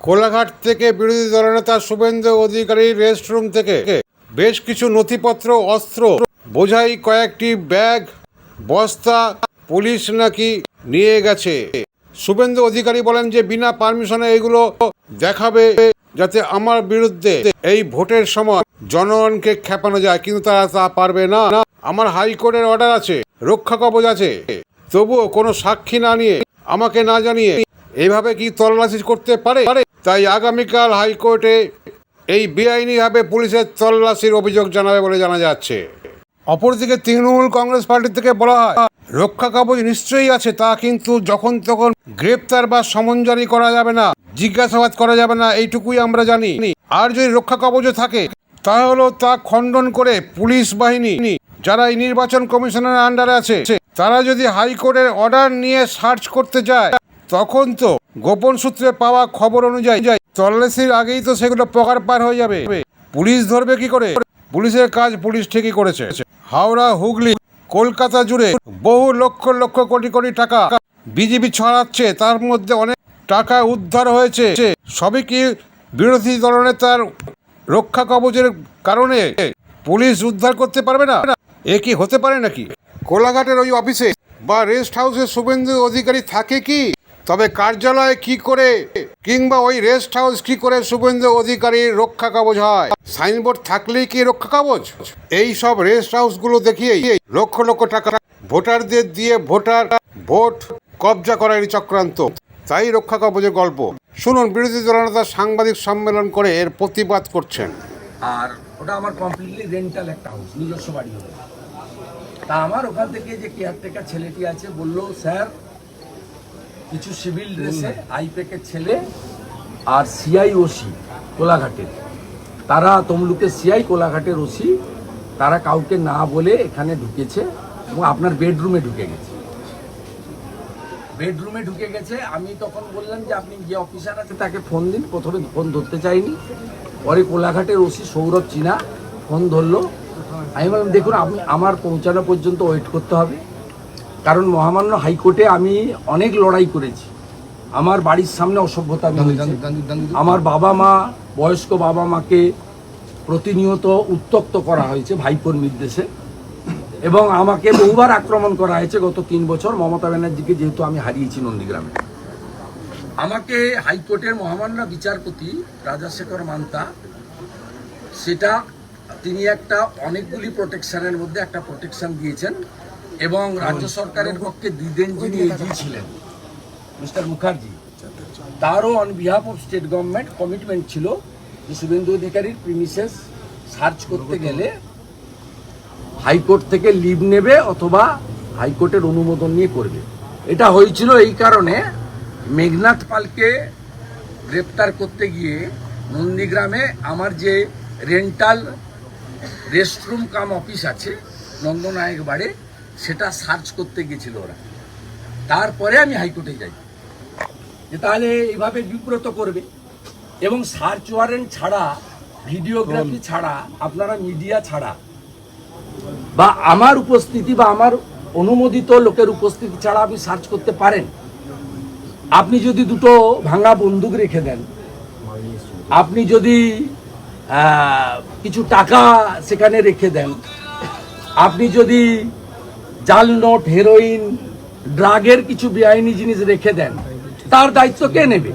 কোলাঘাট থেকে বিরোধী দলনেতা শুভেন্দু অধিকারীর রেস্টরুম থেকে বেশ কিছু নথিপত্র, অস্ত্র, বোঝাই কয়েকটি ব্যাগ, বস্তা পুলিশ নাকি নিয়ে গেছে। শুভেন্দু অধিকারী বলেন যে বিনা পারমিশনে এগুলো দেখাবে যাতে আমার বিরুদ্ধে এই ভোটের সময় জনগণকে খেপানো যায়, কিন্তু তারা তা পারবে না। আমার হাইকোর্টের অর্ডার আছে। রক্ষা কবচ আছে। তবুও কোনো সাক্ষী না নিয়ে, আমাকে না জানিয়ে এইভাবে কি তল্লাশি করতে পারে? তাই আগামীকাল হাইকোর্টে এই বেআইনিভাবে পুলিশের তল্লাশির অভিযোগ জানাবে বলে জানা যাচ্ছে। অপরদিকে তৃণমূল কংগ্রেস পার্টি থেকে বলা হয়, রক্ষা কবচ নিশ্চয়ই আছে, তা কিন্তু যখন তখন গ্রেপ্তার বা সমন জারি করা যাবে না, জিজ্ঞাসাবাদ করা যাবে না, এইটুকুই আমরা জানি। আর যদি রক্ষা কবচও থাকে তাহলে তা খণ্ডন করে পুলিশ বাহিনী যারা এই নির্বাচন কমিশনের আন্ডারে আছে, তারা যদি হাইকোর্টের অর্ডার নিয়ে সার্চ করতে যায়, তখন তো গোপন সূত্রে পাওয়া খবর অনুযায়ী তল্লাশির আগেই তো সেগুলো প্রকার পার হয়ে যাবে। পুলিশ ধরবে কি করে? পুলিশের কাজ পুলিশ ঠিকই করেছে। হাওড়া, হুগলি, কলকাতা জুড়ে বহু লক্ষ লক্ষ কোটি কোটি টাকা বিজেপি ছড়াচ্ছে। তার মধ্যে অনেক টাকা উদ্ধার হয়েছে। সবই কি বিরোধী দলনেতার রক্ষা কবচের কারণে পুলিশ উদ্ধার করতে পারবে না? এ কি হতে পারে নাকি? কোলাঘাটের ওই অফিসে বা রেস্ট হাউসে শুভেন্দু অধিকারী থাকে কি? তবে কার্যালয়ে কি করে? কিংবা ওই রেস্ট হাউস কি করে শুভেন্দু অধিকারীর রক্ষা কবচ হয়? সাইনবোর্ড থাকলেই কি রক্ষা কবচ এই সব রেস্ট হাউসগুলো দেখিয়ে লক্ষ লক্ষ টাকা ভোটারদের দিয়ে ভোটার ভোট কবজা করার চক্রান্ত। তাই রক্ষা কবচের গল্প। শুনুন বিরোধী দলনেতা সাংবাদিক সম্মেলন করে এর প্রতিবাদ করছেন। আর ওটা আমার কমপ্লিটলি রেন্টাল একটা হাউস নিজস্ব বাড়ি হবে তা আমার ওখান থেকে যে কেয়ারটেকার ছেলেটি আছে বলল স্যার কিছু সিভিল ড্রেসে আইপেকের ছেলে আর সিআই ওসি কোলাঘাটের। তারা তমলুকের সিআই কোলাঘাটের ওসি তারা কাউকে না বলে এখানে ঢুকেছে এবং আপনার বেডরুমে ঢুকে গেছে। বেডরুমে ঢুকে গেছে। আমি তখন বললাম যে আপনি যে অফিসার আছে তাকে ফোন দিন। প্রথমে ফোন ধরতে চাইনি। পরে কোলাঘাটের ওসি সৌরভ চিনা ফোন ধরলো। আমি বললাম দেখুন আপনি আমার পৌঁছানো পর্যন্ত ওয়েট করতে হবে। কারণ মহামান্য হাইকোর্টে আমি অনেক লড়াই করেছি। আমার বাড়ির সামনে অসভ্যতা আমার বাবা মা বয়স্ক বাবা মাকে প্রতিনিয়ত উত্তক্ত করা হয়েছে ভাইপোর নির্দেশে। এবং আমাকে বহুবার আক্রমণ করা হয়েছে গত তিন বছর। মমতা ব্যানার্জিকে যেহেতু আমি হারিয়েছি নন্দীগ্রামে। আমাকে হাইকোর্টের মহামান্য বিচারপতি রাজাশেখর মান্তা সেটা তিনি একটা অনেকগুলি প্রোটেকশনের মধ্যে একটা প্রোটেকশন দিয়েছেন এবং রাজ্য সরকারের পক্ষে দিদেন যিনি এজি ছিলেন। মিস্টার মুখার্জি তারও on behalf of state government commitment ছিল যে শুভেন্দু অধিকারীর প্রিমিসেস সার্চ করতে গেলে হাইকোর্ট থেকে লিভ নেবে অথবা হাইকোর্টের অনুমোদন নিয়ে করবে। এটা হয়েছিল এই কারণে মেঘনাথ পালকে গ্রেপ্তার করতে গিয়ে নন্দীগ্রামে আমার যে রেন্টাল রেস্টরুম কাম অফিস আছে নন্দনায়ক বাড়ে সেটা সার্চ করতে গেছিল ওরা। তারপরে আমি হাইকোর্টে যাই। যে তাহলে এইভাবে বিব্রত করবে। এবং সার্চ ওয়ারেন্ট ছাড়া ভিডিওগ্রাফি ছাড়া আপনারা মিডিয়া ছাড়া বা আমার উপস্থিতি বা আমার অনুমোদিত লোকের উপস্থিতি ছাড়া আপনি সার্চ করতে পারেন। আপনি যদি দুটো ভাঙা বন্দুক রেখে দেন আপনি যদি কিছু টাকা সেখানে রেখে দেন। আপনি যদি জাল নোট হেরোইন ড্রাগের কিছু বেআইনি জিনিস রেখে দেন, তার দায়িত্ব কে নেবে?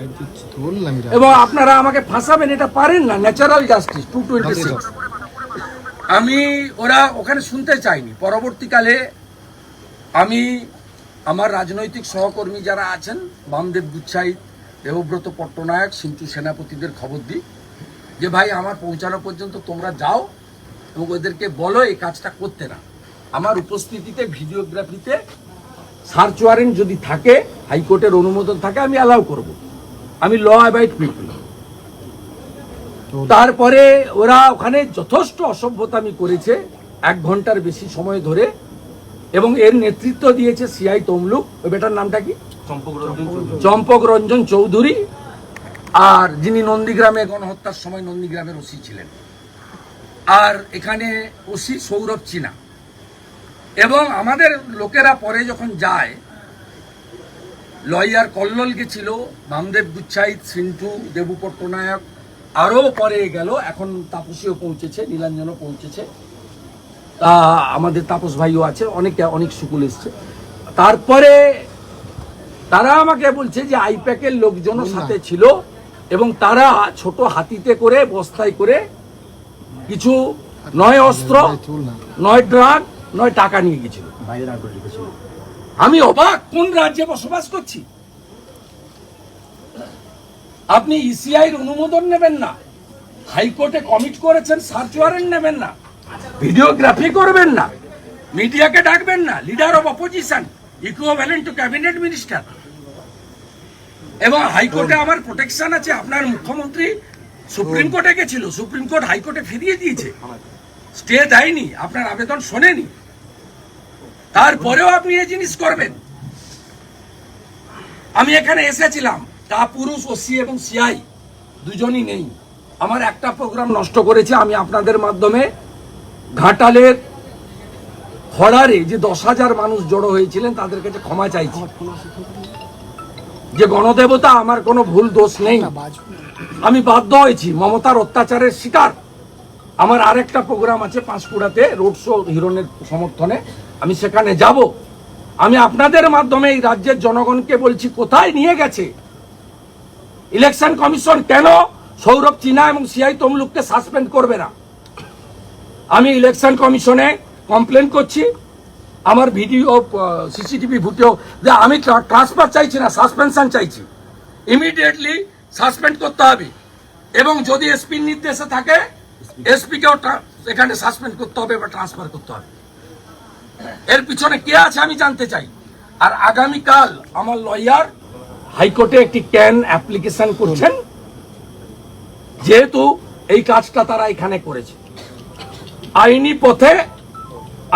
এবং আপনারা আমাকে ফাঁসাবেন, এটা পারেন না ন্যাচারাল জাস্টিস টু টোয়েন্টি আমি, ওরা ওখানে শুনতে চাইনি। পরবর্তীকালে আমি আমার রাজনৈতিক সহকর্মী যারা আছেন, বামদেব গুচ্ছাই, দেবব্রত পট্টনায়ক সিন্টু সেনাপতিদের খবর দিই। যে ভাই আমার পৌঁছানো পর্যন্ত তোমরা যাও এবং ওদেরকে বলো এই কাজটা করতে না। আমার উপস্থিতিতে ভিডিওগ্রাফিতে সার্চ ওয়ারেন্ট যদি থাকে হাইকোর্টের অনুমোদন থাকে আমি অ্যালাউ করব। আমি ল অ্যাবাইড পিপল তারপরে ওরা ওখানে যথেষ্ট অসভ্যতামি করেছে এক ঘণ্টার বেশি সময় ধরে। এবং এর নেতৃত্ব দিয়েছে সিআই তমলুক। ওই বেটার নামটা কি? চম্পক রঞ্জন চৌধুরী। আর যিনি নন্দীগ্রামে গণহত্যার সময় নন্দীগ্রামের ওসি ছিলেন। আর এখানে ওসি সৌরভ চিনা। এবং আমাদের লোকেরা পরে যখন যায় লয়ার কল্লোল গেছিল বামদেব গুচ্ছাইত সিন্টু দেবু পট্টনায়ক আরও পরে গেল এখন তাপসীও পৌঁছেছে নীলাঞ্জনও পৌঁছেছে। তা আমাদের তাপস ভাইও আছে অনেকে অনেক সুকুল এসছে। তারপরে তারা আমাকে বলছে যে আইপ্যাকের লোকজনও সাথে ছিল। এবং তারা ছোট হাতিতে করে বস্তায় করে কিছু নয় অস্ত্র নয় ড্রাগ নয় টাকা নিয়ে গেছিল আমি অবাক কোন রাজ্যে বসবাস করছি? আপনি ইসিআইর অনুমোদন নেবেন না। হাইকোর্টে কমিট করেছেন সার্চ ওয়ারেন্ট নেবেন না। ভিডিওগ্রাফি করবেন না। মিডিয়াকে ডাকবেন না। Leader of opposition equivalent to cabinet minister এবং হাইকোর্টে আমার প্রোটেকশন আছে, আপনার মুখ্যমন্ত্রী সুপ্রিম কোর্টে গেছিল, সুপ্রিম কোর্ট হাইকোর্টে ফিরিয়ে দিয়েছে। স্টে দেয়নি, আপনার আবেদন শোনেনি। তারপরেও আপনি এই জিনিস করবেন। আমি এখানে এসেছিলাম, তা পুরুষ ওসি এবং সিআই দুজনই নেই। আমার একটা প্রোগ্রাম নষ্ট করেছে, আমি আপনাদের মাধ্যমে ঘাটালের হড়ারে যে দশ হাজার মানুষ জড়ো হয়েছিলেন, তাদের কাছে ক্ষমা চাইছি। যে গণদেবতা আমার কোনো ভুল দোষ নেই। আমি বাধ্য হয়েছি মমতার অত্যাচারের শিকার। আমার আরেকটা প্রোগ্রাম আছে পাঁশকুড়াতে রোড শো হিরণের সমর্থনে। আমি সেখানে যাব। আমি আপনাদের মাধ্যমে এই রাজ্যের জনগণকে বলছি কোথায় নিয়ে গেছে? ইলেকশন কমিশন কেন সৌরভ চিনা এবং সিআই তমলুককে সাসপেন্ড করবে না? আমি ইলেকশন কমিশনে কমপ্লেন করছি। আমার ভিডিও সিসিটিভি ফুটেও যে আমি ট্রান্সফার চাইছি না, সাসপেনশন চাইছি। ইমিডিয়েটলি সাসপেন্ড করতে হবে। এবং যদি এসপির নির্দেশে থাকে এসপিকেও এখানে সাসপেন্ড করতে হবে বা ট্রান্সফার করতে হবে। এর পিছনে কে আছে আমি জানতে চাই। আর আগামীকাল আমার লয়ার হাইকোর্টে একটি ক্যান অ্যাপ্লিকেশন করছেন। যেহেতু এই কাজটা তারা এখানে করেছে। আইনি পথে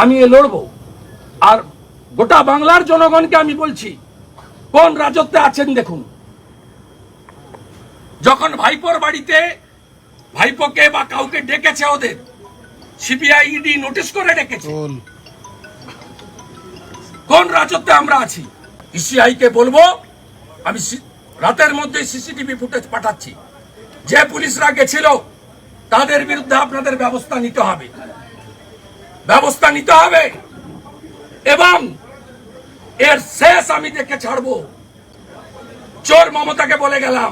আমি এ লড়বো। আর গোটা বাংলার জনগণকে আমি বলছি কোন রাজত্বে আছেন দেখুন। যখন ভাইপোর বাড়িতে ভাইপোকে বা কাউকে ডেকেছে ওদের সিবিআই ইডি নোটিশ করে ডেকেছে কোন রাজত্বে আমরা আছি? ইসিআই কে বলব আমি রাতের মধ্যে সিসিটিভি ফুটেজ পাঠাচ্ছি। যে পুলিশরা গেছিল তাদের বিরুদ্ধে আপনাদের ব্যবস্থা নিতে হবে। ব্যবস্থা নিতে হবে। এবং এর শেষ আমি দেখে ছাড়বো। চোর মমতাকে বলে গেলাম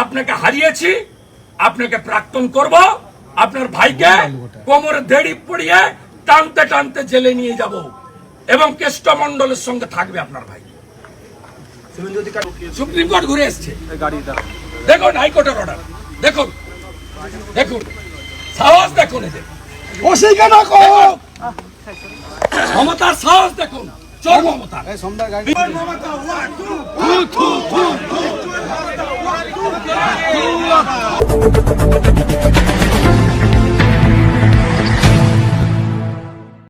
আপনাকে হারিয়েছি আপনাকে প্রাক্তন করব আপনার ভাইকে কোমরে দেড়ি পড়িয়ে টানতে টানতে জেলে নিয়ে যাব এবং কেষ্টমণ্ডলের সঙ্গে থাকবে আপনার ভাই। সুপ্রিম কোর্ট ঘুরে এসছে। দেখুন হাইকোর্টের অর্ডার দেখুন দেখুন। সাহস দেখুন এদের। মমতার সাহস দেখুন চোর মমতা গাড়ি